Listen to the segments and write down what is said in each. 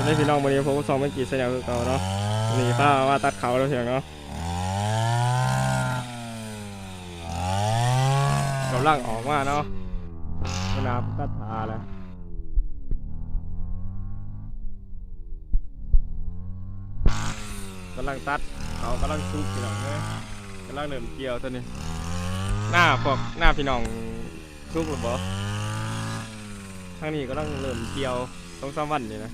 วันนี้พี่น้องวันนี้ผมก็สองเมื่อกี้เสียงคือเก่าเนาะนนี้ป้าว่าตัดเขาแล้วเสียงเนาะกำลังออกมาเนาะสนามตัดผาแล้วกำลังตัดเขากำลังซุกพี่น้องเนี่ยกำลังเริ่มเกี่ยวตัวนี้ หน้าพวกหน้าพี่น้องซุกหรือเปล่าทางนี้กำลังเริ่มเกี่ยวสองสามวันนี่นะ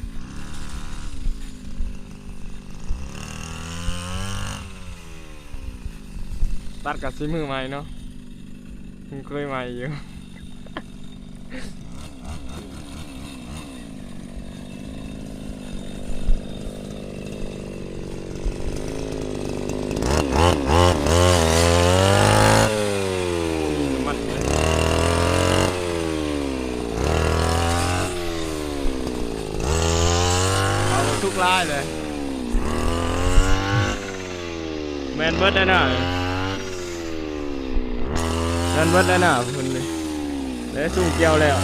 ตัดกับซีมือใหม่เนาะเพิ่งเคยใหม่อยู่มันเลยเอาทุกลายเลยแมนเบิร์ดได้น่ะแนเบิร์ดได้น่ะคุณเลยแล้วสู้เกี่ยวแล้ว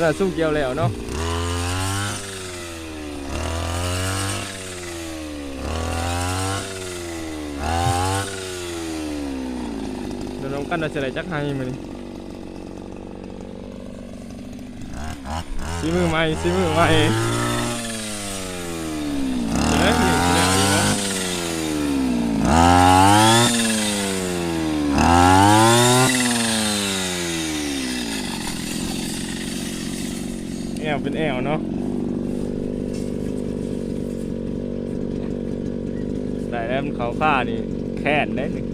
แล้วสู้เกี่ยวแล้วเนาะเดี๋ยวน้องกันเราจะได้จักให้มันซีมือใหม่ซีมือใหม่เฮ้ยนี่เนี่ยอยู่วะ แอว เป็นแอวเนาะได้แล้วมันเขาค่านี่แค่นได้นี่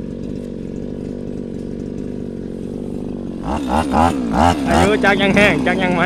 อายุจักยังแห้งจักยังไหม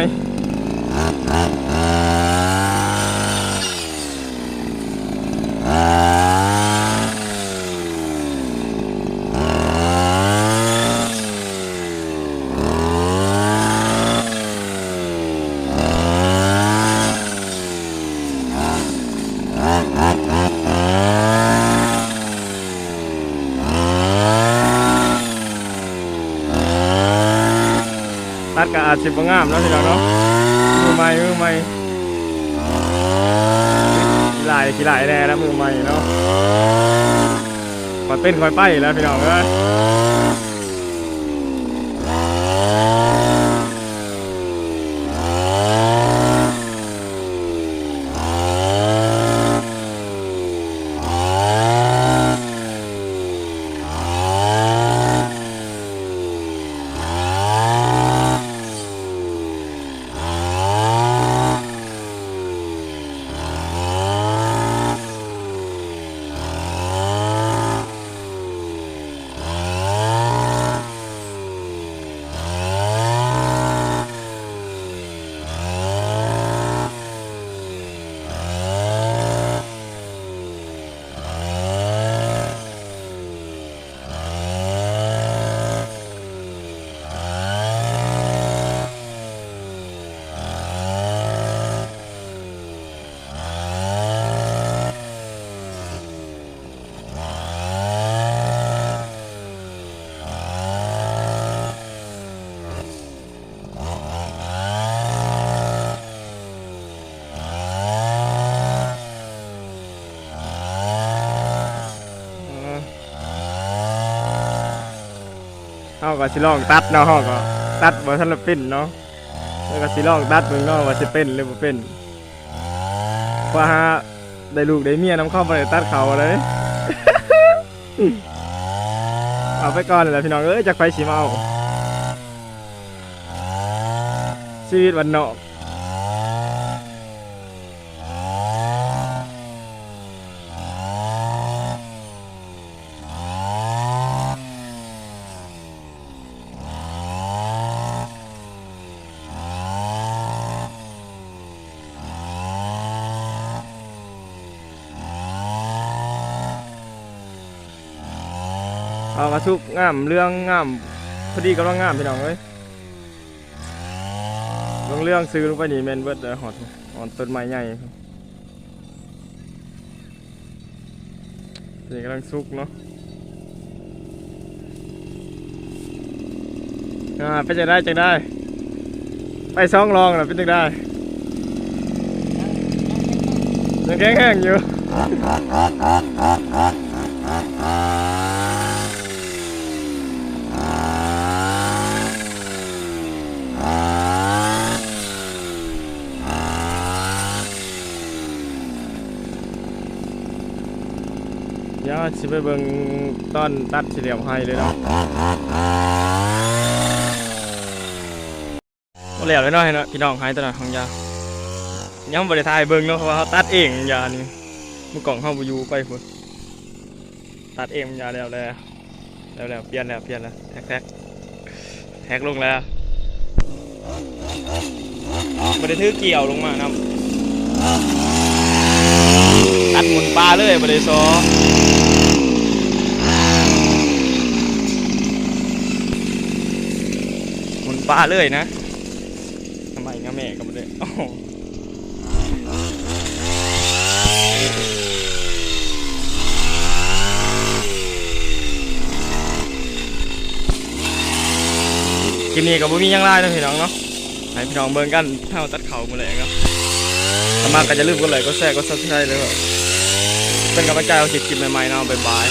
ตัดก็อาจสิบงามเนาะพี่น้องเนาะมือใหม่มือใหม่ขี้ลายขี่ลายแน่แล้วมือใหม่เนาะคอยเป็นคอยไปแล้วพี่น้องเอ้ย เขาก็สิลองตัดเนาะเขาก็ตัดบ่ทันละเป็นเนาะแล้วก็สิลองตัดเบิ่งเนาะว่าสิเป็นหรือบ่เป็นเพราะฮะได้ลูกได้เมียนํเข้าไปตัดเขาเลยเอาไปก่อนเลยล่ะพี่น้องเอ้ยจากไปสิมาเมาชีวิตวันนอก เอากระชุกงามเรื่องงามพอดีกำลังงามพี่น้องเอ้ยเรื่องเรื่องซื้อลงไปนี่แมนเบิดเลยหอดหอดต้นไม้ใหญ่นี่กำลังสุกเนาะอ่าไปจะได้จะได้ ไปซองลองแล้วเป็นจะได้ยังแข็งแข็งอยู่ ดี๋ยวสิไปเบิ่งตอนตัดเฉลียมให้เลยเนาะบ่แล้วเลยเนาะให้เนาะพี่น้องให้ตลอดของยายังบ่ได้ถ่ายเบิ่งเนาะเพราะว่าเขาตัดเองยานี่เมื่อก่อนเฮาบ่อยู่ไปพุ่นตัดเองยาแล้วแล้วแล้วแล้วเปลี่ยนแล้วเปลี่ยนแล้วแท็กแท็กแท็กลงแล้วบ่ได้ถือเกี่ยวลงมานํ ตัดหมุนปลาเลยบ่ได้ซอหมุนป้าเลยนะทำไมนะแม่ก็ไม่ได้โอ้โหคลิปนี้กับบุมีหยังไล่นะพี่น้องเนาะให้พี่น้องเบิ่งกันเท่าตัดเข่าหมาเลยครับ สามารถก็จะลืมก็เลยก็แชร์ก็ซับสไครต์เลยครับเป็นกำลังใจเอาคลิปคลิปใหม่ๆเนาะบ๊ายบาย